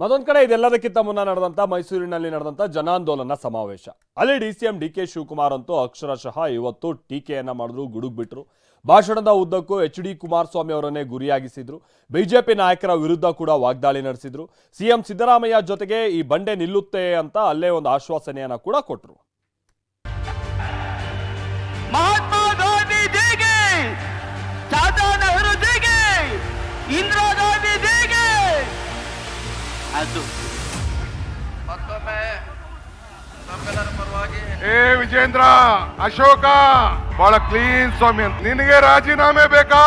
ಮತ್ತೊಂದು ಕಡೆ ಇದೆಲ್ಲದಕ್ಕಿಂತ ಮುನ್ನ ನಡೆದಂಥ ಮೈಸೂರಿನಲ್ಲಿ ನಡೆದಂಥ ಜನಾಂದೋಲನ ಸಮಾವೇಶ. ಅಲ್ಲಿ D C M D K Shivakumar ಅಂತೂ ಅಕ್ಷರಶಃ ಇವತ್ತು ಟೀಕೆಯನ್ನು ಮಾಡಿದ್ರು, ಗುಡುಗ್ ಬಿಟ್ರು. ಭಾಷಣದ ಉದ್ದಕ್ಕೂ ಎಚ್ ಡಿ ಕುಮಾರಸ್ವಾಮಿ ಅವರನ್ನೇ ಗುರಿಯಾಗಿಸಿದ್ರು. ಬಿಜೆಪಿ ನಾಯಕರ ವಿರುದ್ಧ ಕೂಡ ವಾಗ್ದಾಳಿ ನಡೆಸಿದ್ರು. ಸಿಎಂ ಸಿದ್ದರಾಮಯ್ಯ ಜೊತೆಗೆ ಈ ಬಂಡೆ ನಿಲ್ಲುತ್ತೆ ಅಂತ ಅಲ್ಲೇ ಒಂದು ಆಶ್ವಾಸನೆಯನ್ನ ಕೂಡ ಕೊಟ್ಟರು ಮಹಾತ್ಮ ಗಾಂಧಿ ಇಂದ್ರ ಅದು. ಮತ್ತೊಮ್ಮೆ ಪರವಾಗಿ ಏ ವಿಜೇಂದ್ರ ಅಶೋಕ ಬಹಳ ಕ್ಲೀನ್ ಸ್ವಾಮಿ ಅಂತ. ನಿನಗೆ ರಾಜೀನಾಮೆ ಬೇಕಾ?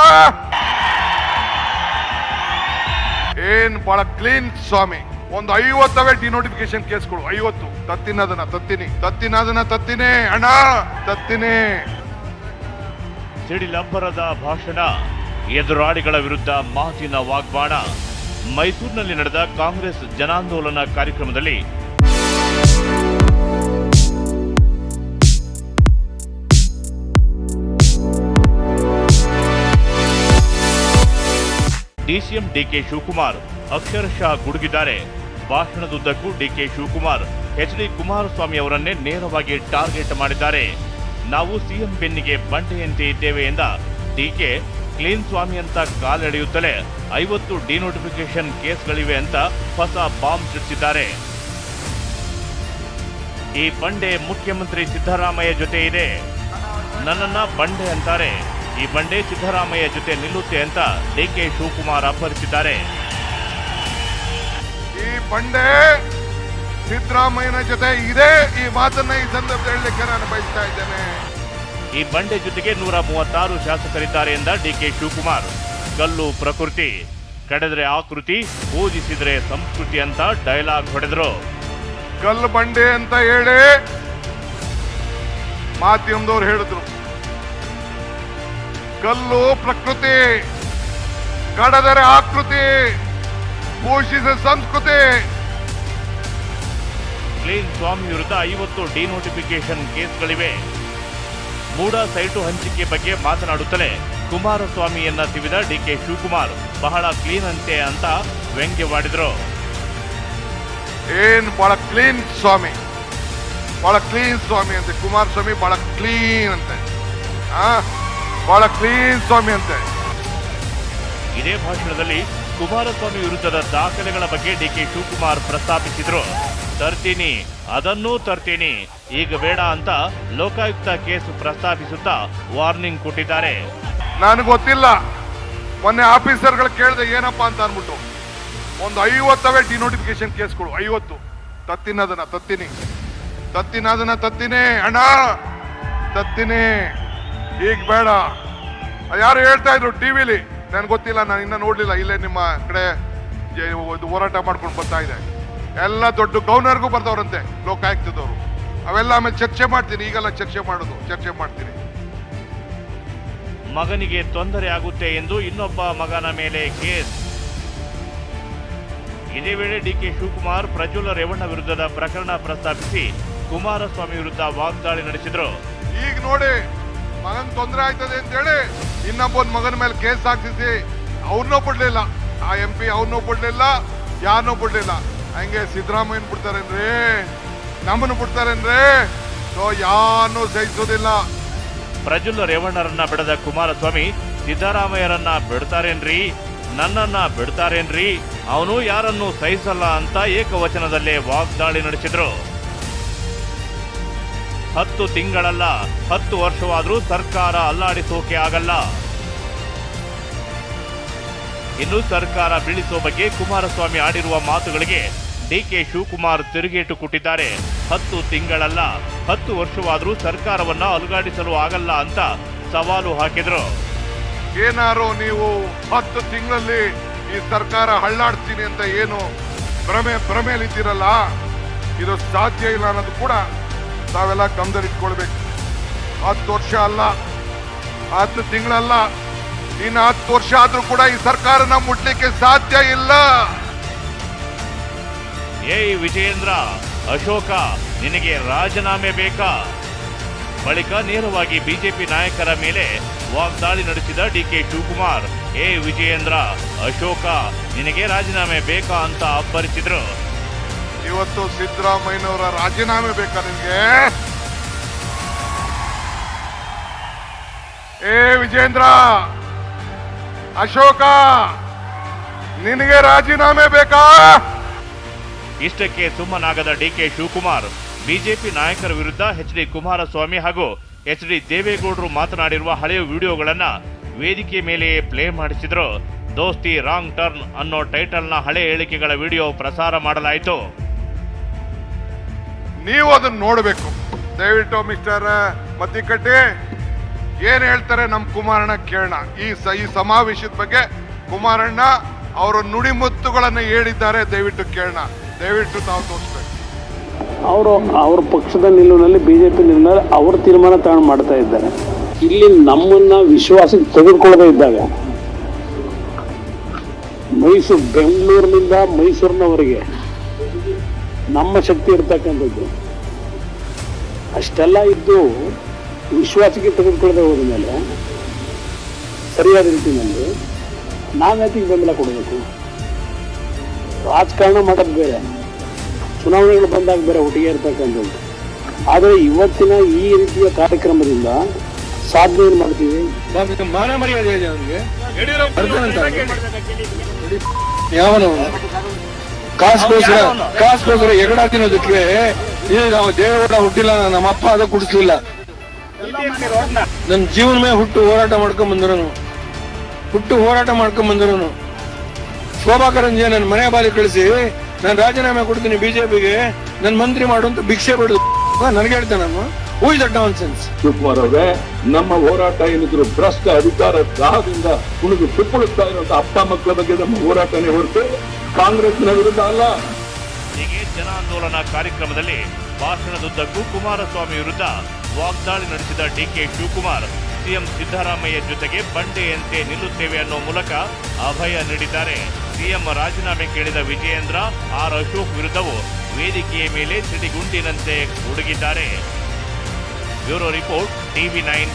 ಏನ್ ಬಹಳ ಕ್ಲೀನ್ ಸ್ವಾಮಿ? ಒಂದು ಐವತ್ತವೇ ಡಿನೋಟಿಫಿಕೇಶನ್ ಕೇಸ್ಗಳು ಐವತ್ತು. ತತ್ತಿನದನ ತತ್ತಿನಿ. ತತ್ತಿನದನ ತತ್ತಿನೇ. ಅಣ್ಣ ತತ್ತಿನೇ. ಸಿಡಿಲಂಬರದ ಭಾಷಣ ಎದುರಾಳಿಗಳ ವಿರುದ್ಧ ಮಾತಿನ ವಾಗ್ಬಾಣ. ಮೈಸೂರಿನಲ್ಲಿ ನಡೆದ ಕಾಂಗ್ರೆಸ್ ಜನಾಂದೋಲನ ಕಾರ್ಯಕ್ರಮದಲ್ಲಿ ಡಿಸಿಎಂ ಡಿಕೆ ಶಿವಕುಮಾರ್ ಅಕ್ಷರಶಃ ಗುಡುಗಿದ್ದಾರೆ. ಭಾಷಣದುದ್ದಕ್ಕೂ D K Shivakumar H D Kumaraswamy ಅವರನ್ನೇ ನೇರವಾಗಿ ಟಾರ್ಗೆಟ್ ಮಾಡಿದ್ದಾರೆ. ನಾವು ಸಿಎಂ ಬೆನ್ನಿಗೆ ಬಂಡೆಯಂತೆ ಇದ್ದೇವೆ ಎಂದ ಡಿಕೆ ಕ್ಲೀನ್ ಸ್ವಾಮಿ ಅಂತ ಕಾಲೆಳೆಯುತ್ತಲೇ ಐವತ್ತು ಡಿನೋಟಿಫಿಕೇಶನ್ ಕೇಸ್ಗಳಿವೆ ಅಂತ ಹೊಸ ಬಾಂಬ್ ಸಿಡಿಸಿದ್ದಾರೆ. ಈ ಬಂಡೆ ಮುಖ್ಯಮಂತ್ರಿ ಸಿದ್ದರಾಮಯ್ಯ ಜೊತೆ ಇದೆ. ನನ್ನನ್ನ ಬಂಡೆ ಅಂತಾರೆ. ಈ ಬಂಡೆ ಸಿದ್ದರಾಮಯ್ಯ ಜೊತೆ ನಿಲ್ಲುತ್ತೆ ಅಂತ ಡಿ ಕೆ ಶಿವಕುಮಾರ್ ಅಬ್ಬರಿಸಿದ್ದಾರೆ ಈ ಬಂಡೆ ಸಿದ್ದರಾಮಯ್ಯನ ಜೊತೆ ಇದೆ. ಈ ಮಾತನ್ನ ಈ ಸಂದರ್ಭದಲ್ಲಿ ನಾನು ಬಯಸ್ತಾ ಇದ್ದೇನೆ. ಈ ಬಂಡೆ ಜೊತೆಗೆ ನೂರ ಮೂವತ್ತಾರು ಶಾಸಕರಿದ್ದಾರೆ ಎಂದ ಡಿಕೆ ಶಿವಕುಮಾರ್. ಕಲ್ಲು ಪ್ರಕೃತಿ. ಕಡೆದ್ರೆ ಆಕೃತಿ ಪೂಜಿಸಿದ್ರೆ ಸಂಸ್ಕೃತಿ ಅಂತ ಡೈಲಾಗ್ ಹೊಡೆದ್ರು. ಕಲ್ಲು ಬಂಡೆ ಅಂತ ಹೇಳಿ ಮಾಧ್ಯಮದವ್ರು ಹೇಳಿದ್ರು. ಕಲ್ಲು ಪ್ರಕೃತಿ ಕಡದರೆ ಆಕೃತಿ ಪೋಷಿಸಿದ ಸಂಸ್ಕೃತಿ. ಕ್ಲೀನ್ ಸ್ವಾಮಿ ವಿರುದ್ಧ ಐವತ್ತು ಡಿನೋಟಿಫಿಕೇಶನ್ ಕೇಸ್ಗಳಿವೆ. ಮೂಡ ಸೈಟು ಹಂಚಿಕೆ ಬಗ್ಗೆ ಮಾತನಾಡುತ್ತಲೇ ಕುಮಾರಸ್ವಾಮಿಯನ್ನ ತಿವಿದ ಡಿಕೆ ಶಿವಕುಮಾರ್. ಬಹಳ ಕ್ಲೀನ್ ಅಂತೆ ಅಂತ ವ್ಯಂಗ್ಯವಾಡಿದ್ರು. ಏನ್ ಬಹಳ ಕ್ಲೀನ್ ಸ್ವಾಮಿ. ಬಹಳ ಕ್ಲೀನ್ ಸ್ವಾಮಿ ಅಂತೆ. ಕುಮಾರಸ್ವಾಮಿ ಬಹಳ ಕ್ಲೀನ್ ಅಂತೆ. ಬಹಳ ಕ್ಲೀನ್ ಸ್ವಾಮಿ ಅಂತೆ. ಇದೇ ಭಾಷಣದಲ್ಲಿ ಕುಮಾರಸ್ವಾಮಿ ವಿರುದ್ಧದ ದಾಖಲೆಗಳ ಬಗ್ಗೆ ಡಿಕೆ ಶಿವಕುಮಾರ್ ಪ್ರಸ್ತಾಪಿಸಿದ್ರು. ತರ್ತೀನಿ ಅದನ್ನೂ ತರ್ತೀನಿ. ಈಗ ಬೇಡ ಅಂತ ಲೋಕಾಯುಕ್ತ ಕೇಸ್ ಪ್ರಸ್ತಾಪಿಸುತ್ತಾ ವಾರ್ನಿಂಗ್ ಕೊಟ್ಟಿದ್ದಾರೆ. ನನಗೆ ಗೊತ್ತಿಲ್ಲ. ಮೊನ್ನೆ ಆಫೀಸರ್ಗಳು ಕೇಳಿದೆ ಏನಪ್ಪ ಅಂತ ಅನ್ಬಿಟ್ಟು ಒಂದು ಐವತ್ತವೇ ಡಿನೋಟಿಫಿಕೇಶನ್ ಕೇಸ್ಗಳು, ಐವತ್ತು. ತತ್ತಿನದನ್ನ ತತ್ತಿನಿ. ತತ್ತಿನದನ್ನ ತತ್ತಿನೇ, ಅಣ್ಣ. ತತ್ತಿನೇ. ಈಗ ಬೇಡ. ಯಾರು ಹೇಳ್ತಾ ಇದ್ರು ಟಿವಿಲಿ? ನನಗೆ ಗೊತ್ತಿಲ್ಲ, ನಾನು ಇನ್ನೂ ನೋಡಲಿಲ್ಲ. ಇಲ್ಲೇ ನಿಮ್ಮ ಕಡೆ ಹೋರಾಟ ಮಾಡ್ಕೊಂಡು ಬರ್ತಾ ಇದೆ. ಎಲ್ಲ ದೊಡ್ಡ ಗೌರ್ನರ್ಗೂ ಬರ್ತವ್ರಂತೆ ಲೋಕಾಯುಕ್ತದವರು. ಅವೆಲ್ಲ ಆಮೇಲೆ ಚರ್ಚೆ ಮಾಡ್ತೀನಿ ಈಗೆಲ್ಲ ಚರ್ಚೆ ಮಾಡೋದು ಚರ್ಚೆ ಮಾಡ್ತೀನಿ. ಮಗನಿಗೆ ತೊಂದರೆ ಆಗುತ್ತೆ ಎಂದು ಇನ್ನೊಬ್ಬ ಮಗನ ಮೇಲೆ ಕೇಸ್. ಇದೇ ವೇಳೆ ಡಿಕೆ ಶಿವಕುಮಾರ್ ಪ್ರಜ್ವಲ ರೇವಣ್ಣ ವಿರುದ್ಧದ ಪ್ರಕರಣ ಪ್ರಸ್ತಾಪಿಸಿ ಕುಮಾರಸ್ವಾಮಿ ವಿರುದ್ಧ ವಾಗ್ದಾಳಿ ನಡೆಸಿದ್ರು. ಈಗ ನೋಡಿ ಮಗನ್ ತೊಂದರೆ ಆಯ್ತದೆ ಅಂತ ಹೇಳಿ ಇನ್ನೊಬ್ಬನ್ ಮಗನ ಮೇಲೆ ಕೇಸ್ ಹಾಕಿಸಿ ಅವ್ರನ್ನೂ ಬಿಡ್ಲಿಲ್ಲ ಆ ಎಂ ಪಿ ಅವ್ರನ್ನೂ ಬಿಡ್ಲಿಲ್ಲ ಯಾರನ್ನೂ ಬಿಡ್ಲಿಲ್ಲ ಹಂಗೆ ಸಿದ್ದರಾಮಯ್ಯನ್ ಬಿಡ್ತಾರೇನ್ರಿ? ನಮ್ಮನ್ನು ಬಿಡ್ತಾರೆ ಸೊ ಯಾರನ್ನೂ ಸಹಿಸೋದಿಲ್ಲ ಪ್ರಜ್ವಲ್ ರೇವಣ್ಣರನ್ನ ಬಿಡದ ಕುಮಾರಸ್ವಾಮಿ ಸಿದ್ದರಾಮಯ್ಯರನ್ನ ಬಿಡ್ತಾರೇನ್ರಿ? ನನ್ನನ್ನ ಬಿಡ್ತಾರೇನ್ರಿ? ಅವನು ಯಾರನ್ನು ಸಹಿಸಲ್ಲ ಅಂತ ಏಕವಚನದಲ್ಲೇ ವಾಗ್ದಾಳಿ ನಡೆಸಿದ್ರು. ಹತ್ತು ತಿಂಗಳಲ್ಲ, ಹತ್ತು ವರ್ಷವಾದರೂ ಸರ್ಕಾರ ಅಲ್ಲಾಡಿಸೋಕೆ ಆಗಲ್ಲ. ಇನ್ನು ಸರ್ಕಾರ ಬೀಳಿಸುವ ಬಗ್ಗೆ ಕುಮಾರಸ್ವಾಮಿ ಆಡಿರುವ ಮಾತುಗಳಿಗೆ ಡಿಕೆ ಶಿವಕುಮಾರ್ ತಿರುಗೇಟು ಕೊಟ್ಟಿದ್ದಾರೆ. ಹತ್ತು ತಿಂಗಳಲ್ಲ, ಹತ್ತು ವರ್ಷವಾದರೂ ಸರ್ಕಾರವನ್ನ ಅಲುಗಾಡಿಸಲು ಆಗಲ್ಲ ಅಂತ ಸವಾಲು ಹಾಕಿದ್ರು. ಏನಾರು ನೀವು ಹತ್ತು ತಿಂಗಳಲ್ಲಿ ಈ ಸರ್ಕಾರ ಹಳ್ಳಾಡ್ತೀನಿ ಅಂತ ಏನು ಭ್ರಮೆ, ಭ್ರಮೆಯಲ್ಲಿದ್ದೀರಲ್ಲ? ಇದು ಸಾಧ್ಯ ಇಲ್ಲ ಅನ್ನೋದು ಕೂಡ ತಾವೆಲ್ಲ ಗಮನದಲ್ಲಿಟ್ಕೊಳ್ಬೇಕು. ಹತ್ತು ವರ್ಷ ಅಲ್ಲ, ಹತ್ತು ತಿಂಗಳಲ್ಲ, ಇನ್ನು ಹತ್ತು ವರ್ಷ ಆದ್ರೂ ಕೂಡ ಈ ಸರ್ಕಾರನ ಮುಟ್ಲಿಕ್ಕೆ ಸಾಧ್ಯ ಇಲ್ಲ. ಏಯ್ ವಿಜಯೇಂದ್ರ, ಅಶೋಕ, ನಿನಗೆ ರಾಜೀನಾಮೆ ಬೇಕಾ? ಬಳಿಕ ನೇರವಾಗಿ ಬಿಜೆಪಿ ನಾಯಕರ ಮೇಲೆ ವಾಗ್ದಾಳಿ ನಡೆಸಿದ ಡಿಕೆ ಶಿವಕುಮಾರ್, ಏ ವಿಜಯೇಂದ್ರ, ಅಶೋಕ, ನಿನಗೆ ರಾಜೀನಾಮೆ ಬೇಕಾ ಅಂತ ಅಬ್ಬರಿಸಿದ್ರು. ಇವತ್ತು ಸಿದ್ದರಾಮಯ್ಯನವರ ರಾಜೀನಾಮೆ ಬೇಕಾ ನಿಮಗೆ ಏ ವಿಜೇಂದ್ರ ಅಶೋಕ, ನಿನಗೆ ರಾಜೀನಾಮೆ ಬೇಕಾ? ಇಷ್ಟಕ್ಕೆ ಸುಮ್ಮನಾಗದ ಡಿಕೆ ಶಿವಕುಮಾರ್. ಬಿಜೆಪಿ ನಾಯಕರ ವಿರುದ್ಧ ಎಚ್ ಡಿ ಕುಮಾರಸ್ವಾಮಿ ಹಾಗೂ ಎಚ್ ಡಿ ದೇವೇಗೌಡರು ಮಾತನಾಡಿರುವ ಹಳೆಯ ವಿಡಿಯೋಗಳನ್ನ ವೇದಿಕೆ ಮೇಲೆಯೇ ಪ್ಲೇ ಮಾಡಿಸಿದ್ರು. ದೋಸ್ತಿ ರಾಂಗ್ ಟರ್ನ್ ಅನ್ನೋ ಟೈಟಲ್ನ ಹಳೆ ಹೇಳಿಕೆಗಳ ವಿಡಿಯೋ ಪ್ರಸಾರ ಮಾಡಲಾಯಿತು. ನೀವು ಅದನ್ನು ನೋಡಬೇಕು. ದಯವಿಟ್ಟು ಮಿಸ್ಟರ್ ಮತ್ತಿಕಟ್ಟಿ, ಏನ್ ಹೇಳ್ತಾರೆ ನಮ್ ಕುಮಾರಣ್ಣ ಕೇಳೋಣ. ಈ ಈ ಸಮಾವೇಶದ ಬಗ್ಗೆ ಕುಮಾರಣ್ಣ ಅವರ ನುಡಿಮುತ್ತುಗಳನ್ನು ಹೇಳಿದ್ದಾರೆ, ದಯವಿಟ್ಟು ಕೇಳೋಣ. ದಯವಿಟ್ಟು ತಾವು ತೋರಿಸ್ಬೇಕು. ಅವರು ಅವ್ರ ಪಕ್ಷದ ನಿಲುವಿನಲ್ಲಿ ಬಿಜೆಪಿ ನಿಲುವಿನಲ್ಲಿ ಅವ್ರ ತೀರ್ಮಾನ ತಗೊಂಡು ಮಾಡ್ತಾ ಇದ್ದಾರೆ. ಇಲ್ಲಿ ನಮ್ಮನ್ನ ವಿಶ್ವಾಸಕ್ಕೆ ತೆಗೆದುಕೊಳ್ಳದೇ ಇದ್ದಾಗ ಮೈಸೂರು, ಬೆಂಗಳೂರಿನಿಂದ ಮೈಸೂರಿನವರೆಗೆ ನಮ್ಮ ಶಕ್ತಿ ಇರ್ತಕ್ಕಂಥದ್ದು. ಅಷ್ಟೆಲ್ಲ ಇದ್ದು ವಿಶ್ವಾಸಕ್ಕೆ ತೆಗೆದುಕೊಳ್ಳದೆ ಹೋದ ಮೇಲೆ, ಸರಿಯಾದ ರೀತಿಯಲ್ಲಿ ನಾವ್ಯಾತಿಗೆ ಬೆಂಬಲ ಕೊಡಬೇಕು? ರಾಜಕಾರಣ ಮಾಡೋದು ಬೇರೆ. ಚುನಾವಣೆಗಳು ಬಂದಾಗ ಬೇರೆ ಒಟ್ಟಿಗೆ ಇರ್ತಕ್ಕಂಥದ್ದು. ಆದರೆ ಇವತ್ತಿನ ಈ ರೀತಿಯ ಕಾರ್ಯಕ್ರಮದಿಂದ ಸಾಧನೆ ಏನು ಮಾಡ್ತೀವಿ? ಯಾವನು ಕಾಸ್ಗೋಸ್ಕರ ಕಾಸ್ಗೋಸ್ಕರ ಎಗಡ ತಿನ್ನೋದಕ್ಕೆ ಇದು ನಾವು ದೇವೇಗೌಡ ಹುಟ್ಟಿಲ್ಲ, ನಮ್ಮ ಅಪ್ಪ ಅದ ಕುಡಿಸ್ಲಿಲ್ಲ. ನನ್ನ ಜೀವನ ಮೇಲೆ ಹುಟ್ಟು ಹೋರಾಟ ಮಾಡ್ಕೊಂಡ್ ಬಂದಿರೋನು. ಹುಟ್ಟು ಹೋರಾಟ ಮಾಡ್ಕೊಂಡ್ ಬಂದಿರೋನು. ಶೋಭಾ ಕರಂಜಿಯ ನನ್ನ ಮನೆ ಬಾಲಿ ಕಳಿಸಿ ನಾನು ರಾಜೀನಾಮೆ ಕೊಡ್ತೀನಿ ಬಿಜೆಪಿಗೆ ನನ್ನ ಮಂತ್ರಿ ಮಾಡುವಂತ ಭಿಕ್ಷೆ ಬಿಡುದು ನನಗೆ ಹೇಳ್ತೇನೆ ನಾನು who is nonsense Shivakumar ಅವರೇ ನಮ್ಮ ಹೋರಾಟ ಏನಿದ್ರು ಭ್ರಷ್ಟ ಅಧಿಕಾರ ದಾಹದಿಂದ ಕುಣಿದು ತುಪ್ಪಳುತ್ತಾ ಇರುವಂತ ಅಪ್ಪ ಮಕ್ಕಳ ಬಗ್ಗೆ ನಮ್ಮ ಹೋರಾಟನೇ ಹೊರತು ಕಾಂಗ್ರೆಸ್ನ ವಿರುದ್ಧ ಅಲ್ಲ. ಹೀಗೆ ಜನಾಂದೋಲನ ಕಾರ್ಯಕ್ರಮದಲ್ಲಿ ಭಾಷಣದುದ್ದಕ್ಕೂ ಕುಮಾರಸ್ವಾಮಿ ವಿರುದ್ಧ ವಾಗ್ದಾಳಿ ನಡೆಸಿದ ಡಿಕೆ ಶಿವಕುಮಾರ್. ಸಿಎಂ ಸಿದ್ದರಾಮಯ್ಯ ಜೊತೆಗೆ ಬಂಡೆಯಂತೆ ನಿಲ್ಲುತ್ತೇವೆ ಅನ್ನೋ ಮೂಲಕ ಅಭಯ ನೀಡಿದ್ದಾರೆ. ಸಿಎಂ ರಾಜೀನಾಮೆ ಕೇಳಿದ ವಿಜಯೇಂದ್ರ, ಆರ್ ಅಶೋಕ್ ವಿರುದ್ಧವೂ ವೇದಿಕೆಯ ಮೇಲೆ ಸಿಡಿಗುಂಡಿನಂತೆ ಹುಡುಗಿದ್ದಾರೆ ಬ್ಯೂರೋ ರಿಪೋರ್ಟ್, ಟಿವಿ ನೈನ್.